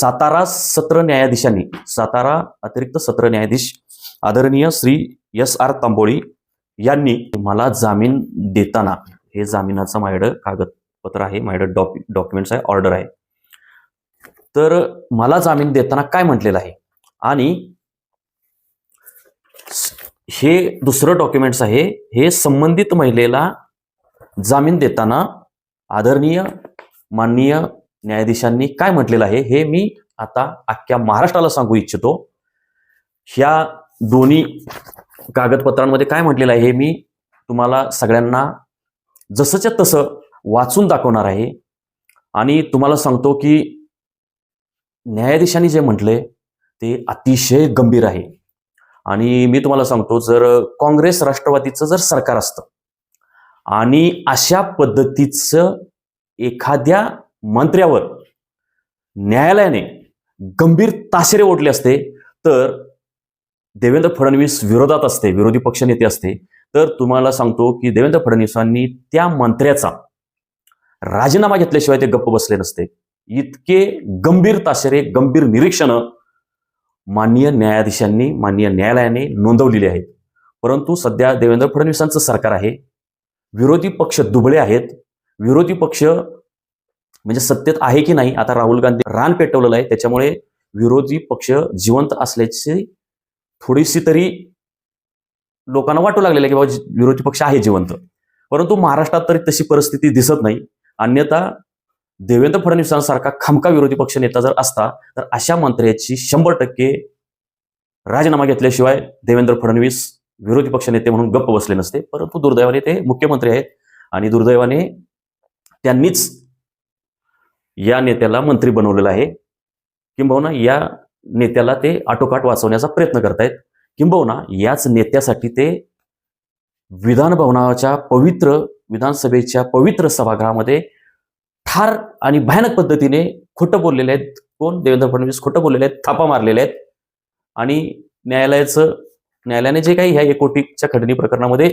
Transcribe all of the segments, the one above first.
सातारा सत्र न्यायाधीशांनी सातारा अतिरिक्त सत्र न्यायाधीश आदरणीय श्री एस आर तांबोळी यांनी मला जामीन देताना हे जामिनाचं माझ्याकडं कागदपत्र आहे माझ्या डॉक्यु डॉक्युमेंट्स आहे ऑर्डर आहे. तर मला जामीन देताना काय म्हटलेलं आहे? आणि हे दुसरं डॉक्युमेंट्स आहे हे संबंधित महिलेला जामीन देताना आदरणीय माननीय न्यायाधीशांनी काय म्हटलेलं आहे हे मी आता अख्ख्या महाराष्ट्राला सांगू इच्छितो. ह्या दोन्ही कागदपत्रांमध्ये काय म्हटलेलं आहे हे मी तुम्हाला सगळ्यांना जसंच्या तसं वाचून दाखवणार आहे. आणि तुम्हाला सांगतो की न्यायाधीशांनी जे म्हटले ते अतिशय गंभीर आहे. आणि मी तुम्हाला सांगतो जर काँग्रेस राष्ट्रवादीचं जर सरकार असतं आणि अशा पद्धतीचं एखाद्या मंत्र्यावर. न्यायालयाने गंभीर ताशेरे ओढले असते तर देवेंद्र फडणवीस विरोधात असते विरोधी पक्षनेते असते. तर तुम्हाला सांगतो की देवेंद्र फडणवीसांनी त्या मंत्र्याचा राजीनामा घेतल्याशिवाय ते गप्प बसले नसते. इतके गंभीर ताशेरे गंभीर निरीक्षणं माननीय न्यायाधीशांनी माननीय न्यायालयाने नोंदवलेली आहेत. परंतु सध्या देवेंद्र फडणवीसांचं सरकार आहे. विरोधी पक्ष दुबळे आहेत. विरोधी पक्ष म्हणजे सत्तेत आहे की नाही आता राहुल गांधी रान पेटवलेलं आहे त्याच्यामुळे विरोधी पक्ष जिवंत असल्याची थोडीशी तरी लोकांना वाटू लागलेलं की बाबा विरोधी पक्ष आहे जिवंत. परंतु महाराष्ट्रात तरी तशी परिस्थिती दिसत नाही. अन्यथा देवेंद्र फडणवीसांसारखा खामका विरोधी पक्ष नेता जर असता तर अशा मंत्र्याची शंभर टक्के राजीनामा घेतल्याशिवाय देवेंद्र फडणवीस विरोधी पक्ष नेते म्हणून गप्प बसले नसते. परंतु दुर्दैवाने ते मुख्यमंत्री आहेत आणि दुर्दैवाने त्यांनीच या नेत्याला मंत्री बनवलेलं आहे. किंबहुना या नेत्याला ते आटोकाट वाचवण्याचा प्रयत्न करतायत. किंबहुना याच नेत्यासाठी ते विधान भवनाच्या पवित्र विधानसभेच्या पवित्र सभागृहामध्ये ठार आणि भयानक पद्धतीने खोटं बोललेले आहेत. कोण? देवेंद्र फडणवीस खोटं बोललेले आहेत थापा मारलेले आहेत. आणि न्यायालयाचं न्यायालयाने जे काही ह्या एकोटीच्या खंडणी प्रकरणामध्ये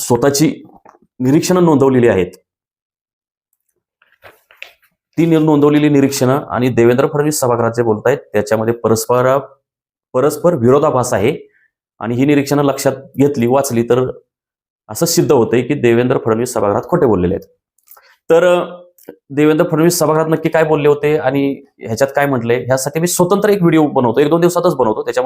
स्वतःची निरीक्षणं नोंदवलेली आहेत. ती नोंदवलेली निरीक्षणं आणि देवेंद्र फडणवीस सभागृहात जे बोलत आहेत त्याच्यामध्ये परस्पर परस्पर विरोधाभास आहे. आणि ही निरीक्षणं लक्षात घेतली वाचली तर असं सिद्ध होतंय की देवेंद्र फडणवीस सभागृहात खोटे बोललेले आहेत. तर देवेंद्र फडणवीस सभागृहात नक्की काय बोलले होते आणि ह्याच्यात काय म्हटले ह्यासाठी मी स्वतंत्र एक व्हिडिओ बनवतो. एक दोन दिवसातच बनवतो त्याच्यामध्ये